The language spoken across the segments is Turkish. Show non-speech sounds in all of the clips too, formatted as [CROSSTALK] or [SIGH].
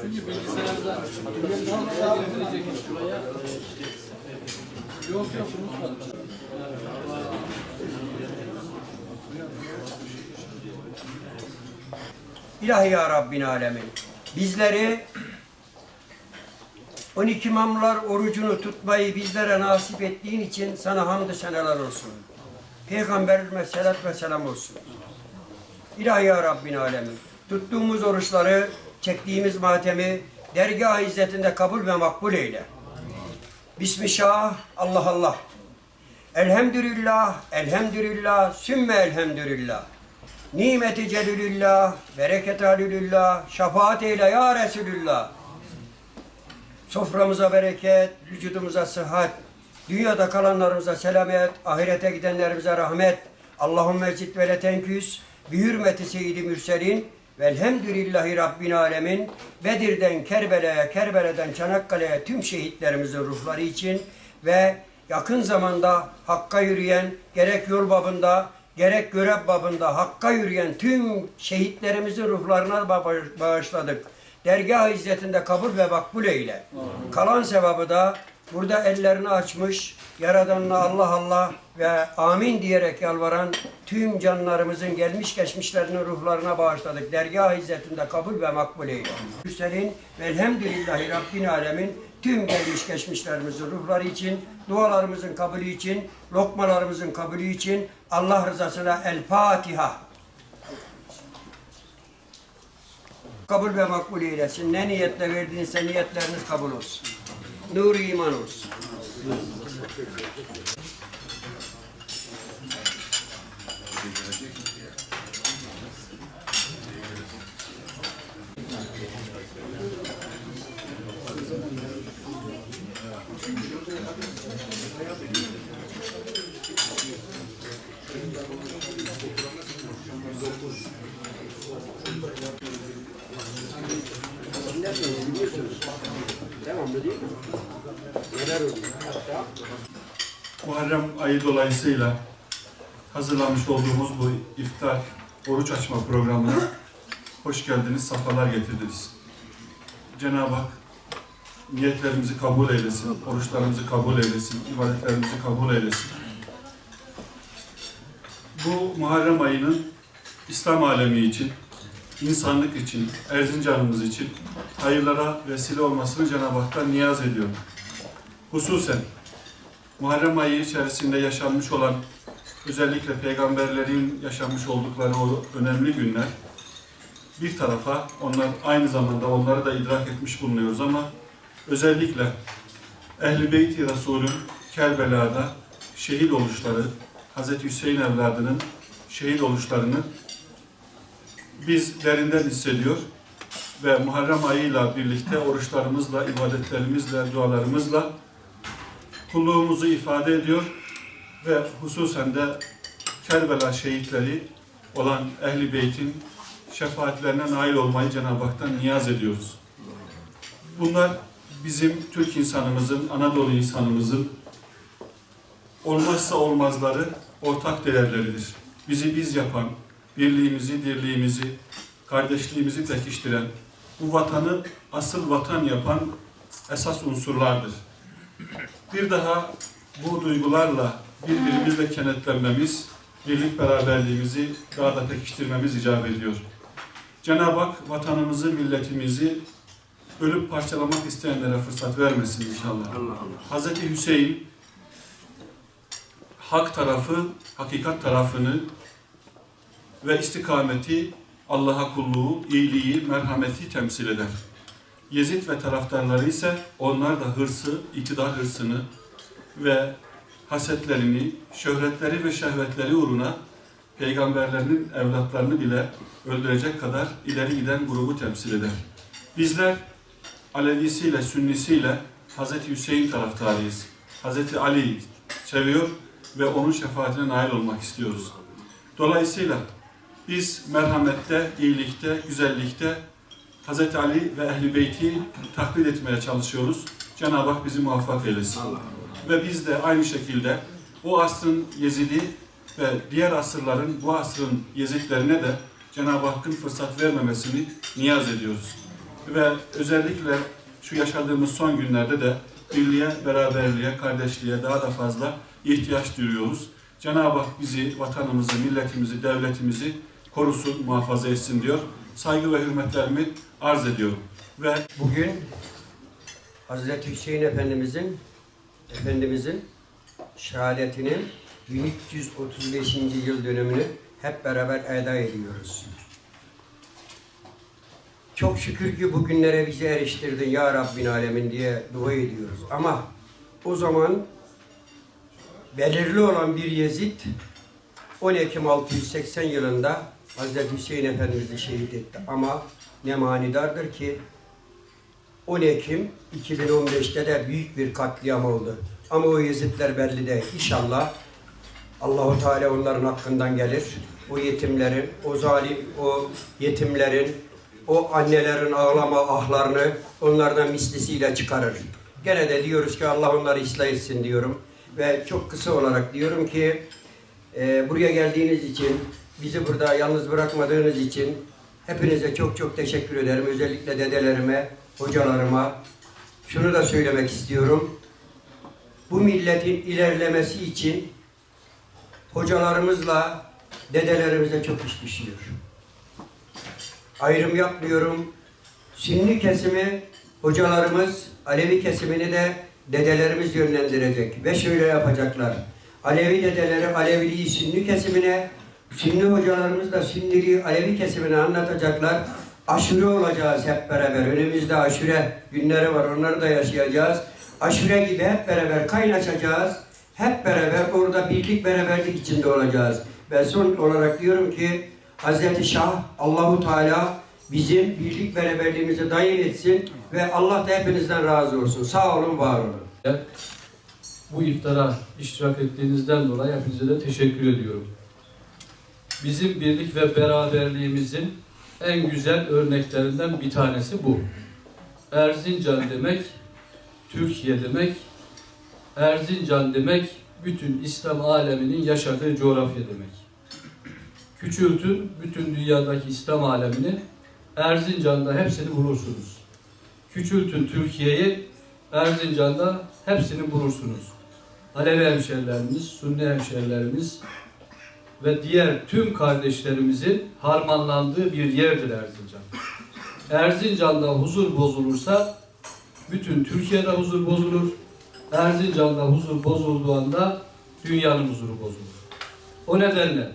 Çünkü bilgisayarda getirecek şuraya. Yok yok unutmadım. İlahi ya Rabbin alemin. Bizleri 12 imamlar orucunu tutmayı bizlere nasip ettiğin için sana hamdü seneler olsun. Peygamberime selat ve selam olsun. İlahi ya Rabbin alemin. Tuttuğumuz oruçları, çektiğimiz matemi dergah izzetinde kabul ve makbul eyle. Bismillah, Allah Allah. Elhamdülillah, elhamdülillah, sümme elhamdülillah. Nimeti celilillah, bereket halilillah, şefaat eyle ya Resulullah. Soframıza bereket, vücudumuza sıhhat, dünyada kalanlarımıza selamet, ahirete gidenlerimize rahmet. Allahümme zid ve letenküs, bi hürmeti seyyidi mürselin, velhamdülillahi Rabbil alemin. Bedir'den Kerbela'ya, Kerbela'dan Çanakkale'ye tüm şehitlerimizin ruhları için ve yakın zamanda Hakk'a yürüyen, gerek yol babında, gerek görev babında Hakk'a yürüyen tüm şehitlerimizin ruhlarına ba- bağışladık. Dergah izzetinde kabul ve makbul eyle. Kalan sevabı da burada ellerini açmış, Yaradanına Allah Allah ve amin diyerek yalvaran tüm canlarımızın gelmiş geçmişlerinin ruhlarına bağışladık. Dergah izzetinde kabul ve makbul eyle. Hüseyin velhamdülillahi Rabbil alemin tüm gelmiş geçmişlerimizin ruhları için, dualarımızın kabulü için, lokmalarımızın kabulü için Allah rızasına El Fatiha. Kabul ve makbul eylesin. Ne niyetle verdiğinizse niyetleriniz kabul olsun. Nuri Manos. Muharrem ayı dolayısıyla hazırlamış olduğumuz bu iftar oruç açma programına hoş geldiniz, safalar getirdiniz. Cenab-ı Hak niyetlerimizi kabul eylesin, oruçlarımızı kabul eylesin, ibadetlerimizi kabul eylesin. Bu Muharrem ayının İslam alemi için, insanlık için, Erzincanımız için hayırlara vesile olmasını Cenab-ı Hak'tan niyaz ediyorum. Hususen Muharrem ayı içerisinde yaşanmış olan özellikle peygamberlerin yaşamış oldukları o önemli günler bir tarafa onlar aynı zamanda onları da idrak etmiş bulunuyoruz ama özellikle Ehl-i Beyt-i Resul'ün Kerbela'da şehit oluşları, Hz. Hüseyin evladının şehit oluşlarını biz derinden hissediyor ve Muharrem ayıyla birlikte oruçlarımızla, ibadetlerimizle, dualarımızla kulluğumuzu ifade ediyor ve hususen de Kerbela şehitleri olan Ehli Beyt'in şefaatlerine nail olmayı Cenab-ı Hak'tan niyaz ediyoruz. Bunlar bizim Türk insanımızın, Anadolu insanımızın olmazsa olmazları, ortak değerleridir. Bizi biz yapan, birliğimizi, dirliğimizi, kardeşliğimizi pekiştiren, bu vatanı asıl vatan yapan esas unsurlardır. Bir daha bu duygularla birbirimizle kenetlenmemiz, birlik beraberliğimizi daha da pekiştirmemiz icap ediyor. Cenab-ı Hak vatanımızı, milletimizi ölüp parçalamak isteyenlere fırsat vermesin inşallah. Hazreti Hüseyin hak tarafı, hakikat tarafını ve istikameti, Allah'a kulluğu, iyiliği, merhameti temsil eder. Yezid ve taraftarları ise onlar da hırsı, iktidar hırsını ve hasetlerini, şöhretleri ve şehvetleri uğruna peygamberlerinin evlatlarını bile öldürecek kadar ileri giden grubu temsil eder. Bizler Alevisiyle, Sünnisiyle Hz. Hüseyin taraftarıyız. Hz. Ali'yi seviyor ve onun şefaatine nail olmak istiyoruz. Dolayısıyla biz merhamette, iyilikte, güzellikte Hz. Ali ve Ehl-i Beyti taklit etmeye çalışıyoruz. Cenab-ı Hak bizi muvaffak eylesin. Ve biz de aynı şekilde o asrın Yezidi ve diğer asırların bu asrın Yezidlerine de Cenab-ı Hakk'ın fırsat vermemesini niyaz ediyoruz. Ve özellikle şu yaşadığımız son günlerde de birliğe, beraberliğe, kardeşliğe daha da fazla ihtiyaç duyuyoruz. Cenab-ı Hak bizi, vatanımızı, milletimizi, devletimizi korusun, muhafaza etsin diyor. Saygı ve hürmetlerimi arz ediyorum. Ve Bugün Hazreti Hüseyin Efendimizin Efendimizin şehadetinin 1335. yıl dönümünü hep beraber eda ediyoruz. Çok şükür ki bugünlere bizi eriştirdin ya Rabbin Alemin diye dua ediyoruz. Ama o zaman belirli olan bir Yezid 10 Ekim 680 yılında Hazreti Hüseyin Efendimiz'i şehit etti. Ama ne manidardır ki 10 Ekim 2015'te de büyük bir katliam oldu. Ama o Yezidler belli değil. İnşallah Allahu Teala onların hakkından gelir. O yetimlerin, o zalim, o yetimlerin, o annelerin ağlama ahlarını onlardan mislisiyle çıkarır. Gene de diyoruz ki Allah onları ıslah etsin diyorum. Ve çok kısa olarak diyorum ki e, buraya geldiğiniz için, bizi burada yalnız bırakmadığınız için hepinize çok çok teşekkür ederim. Özellikle dedelerime, hocalarıma. Şunu da söylemek istiyorum. Bu milletin ilerlemesi için hocalarımızla dedelerimize çok iş düşüyor. Ayrım yapmıyorum. Sünni kesimi hocalarımız, Alevi kesimini de dedelerimiz yönlendirecek ve şöyle yapacaklar. Alevi dedeleri Aleviliği Sünni kesimine, Sünni hocalarımız da Sünniliği Alevi kesimine anlatacaklar. Aşure olacağız hep beraber. Önümüzde aşure günleri var. Onları da yaşayacağız. Aşure gibi hep beraber kaynaşacağız. Hep beraber orada birlik beraberlik içinde olacağız. Ve son olarak diyorum ki Hazreti Şah Allahu Teala bizim birlik beraberliğimizi daim etsin ve Allah da hepinizden razı olsun. Sağ olun, var olun. Bu iftara iştirak ettiğinizden dolayı hepinize de teşekkür ediyorum. Bizim birlik ve beraberliğimizin en güzel örneklerinden bir tanesi bu. Erzincan demek, Türkiye demek, Erzincan demek, bütün İslam aleminin yaşadığı coğrafya demek. Küçültün bütün dünyadaki İslam alemini, Erzincan'da hepsini bulursunuz. Küçültün Türkiye'yi, Erzincan'da hepsini bulursunuz. Alevi hemşerilerimiz, Sünni hemşerilerimiz ve diğer tüm kardeşlerimizin harmanlandığı bir yerdir Erzincan. Erzincan'da huzur bozulursa bütün Türkiye'de huzur bozulur. Erzincan'da huzur bozulduğu anda dünyanın huzuru bozulur. O nedenle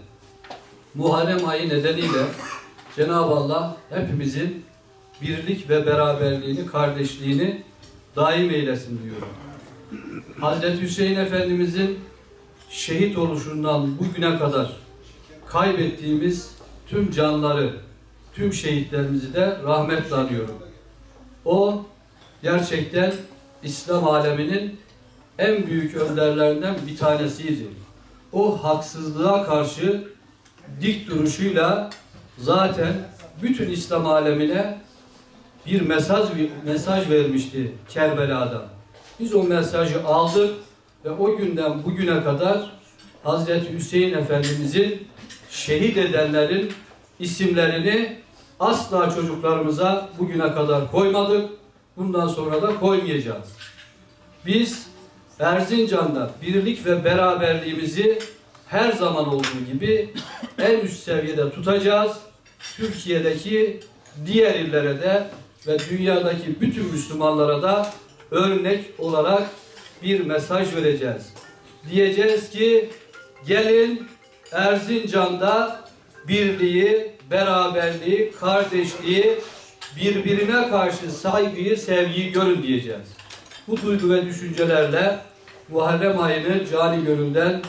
Muharrem ayı nedeniyle Cenab-ı Allah hepimizin birlik ve beraberliğini, kardeşliğini daim eylesin diyorum. Hazreti Hüseyin Efendimizin şehit oluşundan bugüne kadar kaybettiğimiz tüm canları, tüm şehitlerimizi de rahmetle anıyorum. O gerçekten İslam aleminin en büyük önderlerinden bir tanesiydi. O haksızlığa karşı dik duruşuyla zaten bütün İslam alemine bir mesaj mesaj vermişti Kerbela'da. Biz o mesajı aldık ve o günden bugüne kadar Hazreti Hüseyin Efendimizin şehit edenlerin isimlerini asla çocuklarımıza bugüne kadar koymadık. Bundan sonra da koymayacağız. Biz Erzincan'da birlik ve beraberliğimizi her zaman olduğu gibi en üst seviyede tutacağız. Türkiye'deki diğer illere de ve dünyadaki bütün Müslümanlara da örnek olarak bir mesaj vereceğiz. Diyeceğiz ki gelin Erzincan'da birliği, beraberliği, kardeşliği, birbirine karşı saygıyı, sevgiyi görün diyeceğiz. Bu duygu ve düşüncelerle Muharrem ayını cani gönülden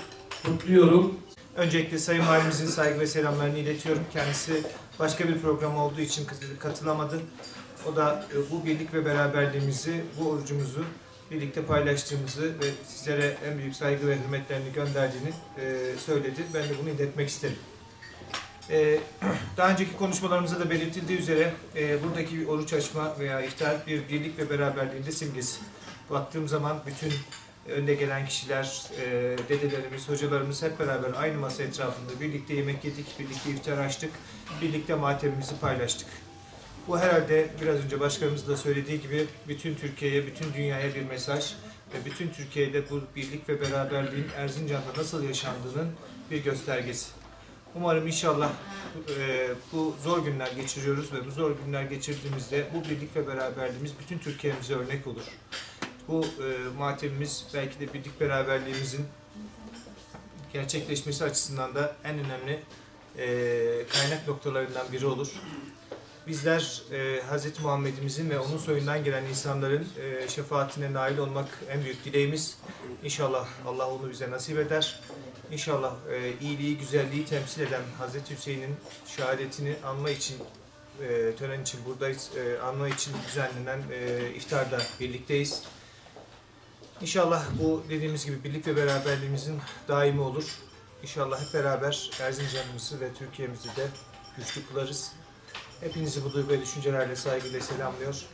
kutluyorum. Öncelikle Sayın Valimizin saygı ve selamlarını iletiyorum. Kendisi başka bir program olduğu için katılamadı. O da e, bu birlik ve beraberliğimizi, bu orucumuzu birlikte paylaştığımızı ve sizlere en büyük saygı ve hürmetlerini gönderdiğini e, söyledi. Ben de bunu iletmek isterim. E, [CLEARS THROAT] Daha önceki konuşmalarımızda da belirtildiği üzere e, buradaki oruç açma veya iftar bir birlik ve beraberliğin de simgesi. Baktığım zaman bütün önde gelen kişiler, e, dedelerimiz, hocalarımız hep beraber aynı masa etrafında birlikte yemek yedik, birlikte iftar açtık, birlikte matemimizi paylaştık. Bu herhalde biraz önce başkanımız da söylediği gibi bütün Türkiye'ye, bütün dünyaya bir mesaj ve bütün Türkiye'de bu birlik ve beraberliğin Erzincan'da nasıl yaşandığının bir göstergesi. Umarım inşallah e, bu zor günler geçiriyoruz ve bu zor günler geçirdiğimizde bu birlik ve beraberliğimiz bütün Türkiye'mize örnek olur. Bu e, matemimiz belki de birlik beraberliğimizin gerçekleşmesi açısından da en önemli e, kaynak noktalarından biri olur. Bizler e, Hz. Muhammed'imizin ve onun soyundan gelen insanların e, şefaatine nail olmak en büyük dileğimiz. İnşallah Allah onu bize nasip eder. İnşallah e, iyiliği, güzelliği temsil eden Hz. Hüseyin'in şehadetini anma için, e, tören için buradayız, e, anma için düzenlenen e, iftarda birlikteyiz. İnşallah bu dediğimiz gibi birlik ve beraberliğimizin daimi olur. İnşallah hep beraber Erzincan'ımızı ve Türkiye'mizi de güçlü kılarız. Hepinizi bu duygu ve düşüncelerle saygıyla selamlıyor.